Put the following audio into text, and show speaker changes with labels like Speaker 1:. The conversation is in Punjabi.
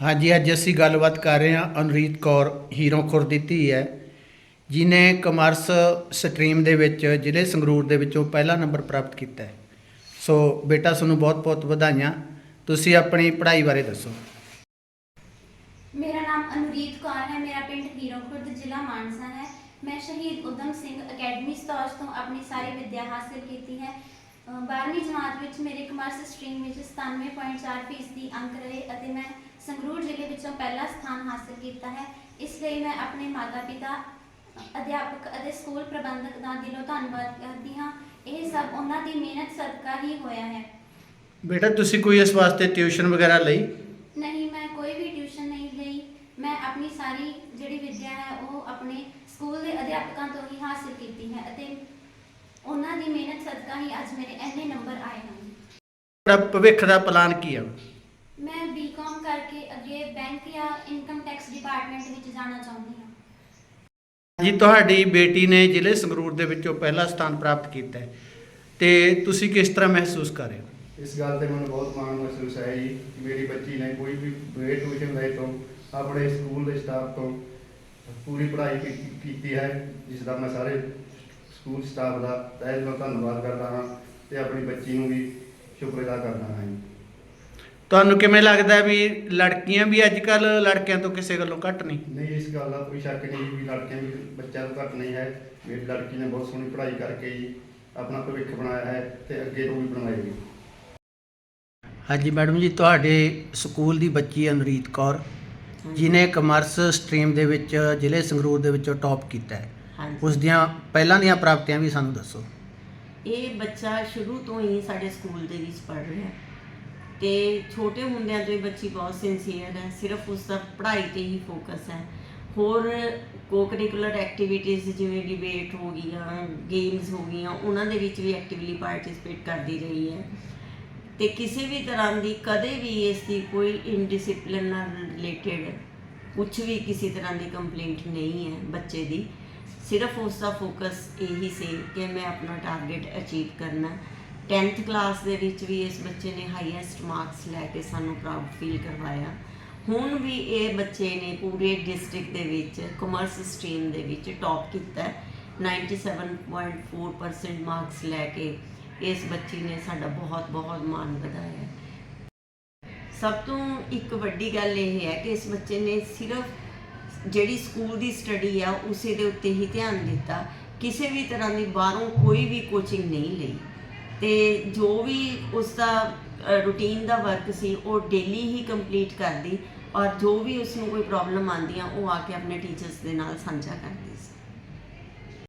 Speaker 1: ਹਾਂਜੀ, ਅੱਜ ਅਸੀਂ ਗੱਲਬਾਤ ਕਰ ਰਹੇ ਹਾਂ ਅਨਰੀਤ ਕੌਰ, ਹੀਰੋ ਖੁਰ ਦੀ ਧੀ ਹੈ ਜਿਨੇ ਕਮਰਸ ਸਟਰੀਮ ਦੇ ਵਿੱਚ, ਜ਼ਿਲ੍ਹੇ ਸੰਗਰੂਰ ਦੇ ਵਿੱਚੋਂ ਪਹਿਲਾ ਨੰਬਰ ਪ੍ਰਾਪਤ ਕੀਤਾ ਹੈ। ਸੋ ਬੇਟਾ, ਤੁਹਾਨੂੰ ਬਹੁਤ-ਬਹੁਤ ਵਧਾਈਆਂ। ਤੁਸੀਂ ਆਪਣੀ ਪੜ੍ਹਾਈ ਬਾਰੇ ਦੱਸੋ।
Speaker 2: ਮੇਰਾ ਨਾਮ ਅਨੁਰੀਤ ਕੌਰ ਹੈ, ਮੇਰਾ ਪਿੰਡ ਹੀਰੋ ਖੁਰਦ ਜ਼ਿਲ੍ਹਾ ਮਾਨਸਾ ਹੈ। ਮੈਂ ਸ਼ਹੀਦ ਉਦਮ ਸਿੰਘ ਅਕੈਡਮੀ ਸਤੌਜ ਤੋਂ ਆਪਣੀ ਸਾਰੀ ਵਿੱਦਿਆ ਹਾਸਲ ਕੀਤੀ ਹੈ। 12ਵੀਂ ਜਮਾਤ ਵਿੱਚ ਮੇਰੇ ਕਮਰਸ ਸਟਰੀਮ ਵਿੱਚ 97.4 ਫੀਸਦੀ ਅੰਕ ਰਹੇ ਅਤੇ ਮੈਂ ਸੰਗਰੂਰ ਜ਼ਿਲ੍ਹੇ ਵਿੱਚੋਂ ਪਹਿਲਾ ਸਥਾਨ ਹਾਸਲ ਕੀਤਾ ਹੈ। ਇਸ ਲਈ ਮੈਂ ਆਪਣੇ ਮਾਤਾ-ਪਿਤਾ ਅਧਿਆਪਕ ਅਤੇ ਸਕੂਲ ਪ੍ਰਬੰਧਕ ਦਾ ਦਿਲੋਂ ਧੰਨਵਾਦ ਕਰਦੀ ਹਾਂ। ਇਹ ਸਭ ਉਹਨਾਂ ਦੀ ਮਿਹਨਤ ਸਦਕਾ ਹੀ ਹੋਇਆ ਹੈ।
Speaker 1: ਬੇਟਾ ਤੁਸੀਂ ਕੋਈ ਇਸ ਵਾਸਤੇ ਟਿਊਸ਼ਨ ਵਗੈਰਾ ਲਈ?
Speaker 2: ਨਹੀਂ ਮੈਂ ਕੋਈ ਵੀ ਟਿਊਸ਼ਨ ਨਹੀਂ ਲਈ। ਮੈਂ ਆਪਣੀ ਸਾਰੀ ਜਿਹੜੀ ਵਿੱਦਿਆ ਹੈ ਉਹ ਆਪਣੇ ਸਕੂਲ ਦੇ ਅਧਿਆਪਕਾਂ ਤੋਂ ਹੀ ਹਾਸਲ ਕੀਤੀ ਹੈ ਅਤੇ ਉਹਨਾਂ ਦੀ ਮਿਹਨਤ ਸਦਕਾ ਹੀ ਅੱਜ ਮੇਰੇ ਇੰਨੇ ਨੰਬਰ ਆਏ ਹਨ।
Speaker 1: ਤੁਹਾਡਾ ਭਵਿੱਖ ਦਾ ਪਲਾਨ ਕੀ ਹੈ
Speaker 2: ਮੈਂ ਬੀਕਾਮ ਕਰਕੇ ਅੱਗੇ ਬੈਂਕ ਜਾਂ ਇਨਕਮ ਟੈਕਸ ਡਿਪਾਰਟਮੈਂਟ ਵਿੱਚ ਜਾਣਾ ਚਾਹੁੰਦੀ ਹਾਂ।
Speaker 1: ਜੀ ਤੁਹਾਡੀ ਬੇਟੀ ਨੇ ਜ਼ਿਲ੍ਹੇ ਸੰਗਰੂਰ ਦੇ ਵਿੱਚੋਂ ਪਹਿਲਾ ਸਥਾਨ ਪ੍ਰਾਪਤ ਕੀਤਾ ਹੈ। ਤੇ ਤੁਸੀਂ ਕਿਸ ਤਰ੍ਹਾਂ ਮਹਿਸੂਸ ਕਰ ਰਹੇ ਹੋ?
Speaker 3: ਇਸ ਗੱਲ ਤੇ ਮੈਨੂੰ ਬਹੁਤ ਮਾਣ ਮਹਿਸੂਸ ਹੈ ਜੀ ਕਿ ਮੇਰੀ ਬੱਚੀ ਨੇ ਕੋਈ ਵੀ ਬਗੈਰ ਟਿਊਸ਼ਨ ਲਏ ਤੋਂ ਆਪਣੇ ਸਕੂਲ ਦੇ ਸਟਾਫ ਤੋਂ ਪੂਰੀ ਪੜ੍ਹਾਈ ਕੀ- ਕੀਤੀ ਹੈ ਜਿਸ ਦਾ ਮੈਂ ਸਾਰੇ ਸਕੂਲ ਸਟਾਫ ਦਾ ਤਹਿ ਦਿਲੋਂ ਧੰਨਵਾਦ ਕਰਦਾ ਹਾਂ ਤੇ ਆਪਣੀ ਬੱਚੀ ਨੂੰ ਵੀ ਸ਼ੁਕਰ ਅਦਾ ਕਰਦਾ ਹਾਂ ਜੀ।
Speaker 1: ਤੁਹਾਨੂੰ ਕਿਵੇਂ ਲੱਗਦਾ ਹੈ ਵੀ ਲੜਕੀਆਂ ਵੀ ਅੱਜ ਕੱਲ ਲੜਕਿਆਂ ਤੋਂ ਕਿਸੇ ਗੱਲੋਂ ਘੱਟ ਨਹੀਂ
Speaker 3: ਨਹੀਂ ਇਸ ਗੱਲ ਦਾ ਕੋਈ ਸ਼ੱਕ ਨਹੀਂ ਵੀ ਲੜਕੀਆਂ ਵੀ ਬੱਚਿਆਂ ਤੋਂ ਘੱਟ ਨਹੀਂ ਹੈ। ਮੇਰੀ ਲੜਕੀ ਨੇ ਬਹੁਤ ਸੋਹਣੀ ਪੜ੍ਹਾਈ ਕਰਕੇ ਹੀ ਆਪਣਾ ਭਵਿੱਖ ਬਣਾਇਆ ਹੈ ਤੇ ਅੱਗੇ ਤੋਂ ਵੀ ਬਣਾਏਗੀ
Speaker 1: ਹਾਂਜੀ ਮੈਡਮ ਜੀ ਤੁਹਾਡੇ ਸਕੂਲ ਦੀ ਬੱਚੀ ਅਨਰੀਤ ਕੌਰ ਜਿਨੇ ਕਮਰਸ ਸਟਰੀਮ ਦੇ ਵਿੱਚ ਜ਼ਿਲ੍ਹੇ ਸੰਗਰੂਰ ਦੇ ਵਿੱਚੋਂ ਟੌਪ ਕੀਤਾ ਹੈ।
Speaker 4: ਹਾਂਜੀ।
Speaker 1: ਉਸ ਦੀਆਂ ਪਹਿਲਾਂ ਦੀਆਂ ਪ੍ਰਾਪਤੀਆਂ ਵੀ ਸਾਨੂੰ ਦੱਸੋ।
Speaker 4: ਇਹ ਬੱਚਾ ਸ਼ੁਰੂ ਤੋਂ ਹੀ ਸਾਡੇ ਸਕੂਲ ਦੇ ਵਿੱਚ ਪੜ੍ਹ ਰਿਹਾ ਹੈ। ਤੇ ਛੋਟੇ ਹੁੰਦਿਆਂ ਤੋਂ ਹੀ ਬੱਚੀ ਬਹੁਤ ਸਿੰਸੀਅਰ ਹੈ ਸਿਰਫ ਉਸ ਦਾ ਪੜ੍ਹਾਈ ਤੇ ਹੀ ਫੋਕਸ ਹੈ। ਹੋਰ ਕੋ-ਕਰਿਕੂਲਰ ਐਕਟੀਵਿਟੀਜ਼ ਜਿਵੇਂ ਡਿਬੇਟ ਹੋ ਗਈਆਂ ਗੇਮਸ ਹੋ ਗਈਆਂ ਉਹਨਾਂ ਦੇ ਵਿੱਚ ਵੀ ਐਕਟਿਵਲੀ ਪਾਰਟਿਸਿਪੇਟ ਕਰਦੀ ਰਹੀ ਹੈ। ਤੇ ਕਿਸੇ ਵੀ ਤਰ੍ਹਾਂ ਦੀ ਕਦੇ ਵੀ ਇਸ ਦੀ ਕੋਈ ਇਨਡਿਸਪਲਿਨ ਨਾਲ ਰਿਲੇਟਡ ਕੁਝ ਵੀ ਕਿਸੇ ਤਰ੍ਹਾਂ ਦੀ ਕੰਪਲੇਂਟ ਨਹੀਂ ਹੈ ਬੱਚੇ ਦੀ। ਸਿਰਫ ਉਸ ਦਾ ਫੋਕਸ ਇਹੀ ਸੀ ਕਿ ਮੈਂ ਆਪਣਾ ਟਾਰਗੇਟ ਅਚੀਵ ਕਰਨਾ 10th ਕਲਾਸ ਦੇ ਵਿੱਚ ਵੀ ਇਸ ਬੱਚੇ ਨੇ ਹਾਈਐਸਟ ਮਾਰਕਸ ਲੈ ਕੇ ਸਾਨੂੰ ਪ੍ਰਾਊਡ ਫੀਲ ਕਰਵਾਇਆ। ਹੁਣ ਵੀ ਇਹ ਬੱਚੇ ਨੇ ਪੂਰੇ ਡਿਸਟ੍ਰਿਕਟ ਦੇ ਵਿੱਚ ਕਮਰਸ ਸਟਰੀਮ ਦੇ ਵਿੱਚ ਟੌਪ ਕੀਤਾ ਹੈ। 97.4% ਮਾਰਕਸ ਲੈ ਕੇ ਇਸ ਬੱਚੀ ਨੇ ਸਾਡਾ ਬਹੁਤ ਬਹੁਤ ਮਾਣ ਵਧਾਇਆ। ਸਭ ਤੋਂ ਇੱਕ ਵੱਡੀ ਗੱਲ ਇਹ ਹੈ ਕਿ ਇਸ ਬੱਚੇ ਨੇ ਸਿਰਫ ਜਿਹੜੀ ਸਕੂਲ ਦੀ ਸਟੱਡੀ ਆ, ਉਸੇ ਦੇ ਉੱਤੇ ਹੀ ਧਿਆਨ ਦਿੱਤਾ। ਕਿਸੇ ਵੀ ਤਰ੍ਹਾਂ ਦੀ ਬਾਹਰੋਂ ਕੋਈ ਵੀ ਕੋਚਿੰਗ ਨਹੀਂ ਲਈ। ਤੇ ਜੋ ਵੀ ਉਸ ਦਾ ਰੂਟੀਨ ਦਾ ਵਰਕ ਸੀ, ਉਹ ਡੇਲੀ ਹੀ ਕੰਪਲੀਟ ਕਰਦੀ ਔਰ ਜੋ ਵੀ ਉਸ ਨੂੰ ਕੋਈ ਪ੍ਰੋਬਲਮ ਆਉਂਦੀਆਂ ਉਹ ਆ ਕੇ ਆਪਣੇ ਟੀਚਰਸ ਦੇ ਨਾਲ ਸਾਂਝਾ ਕਰਦੀ ਸੀ।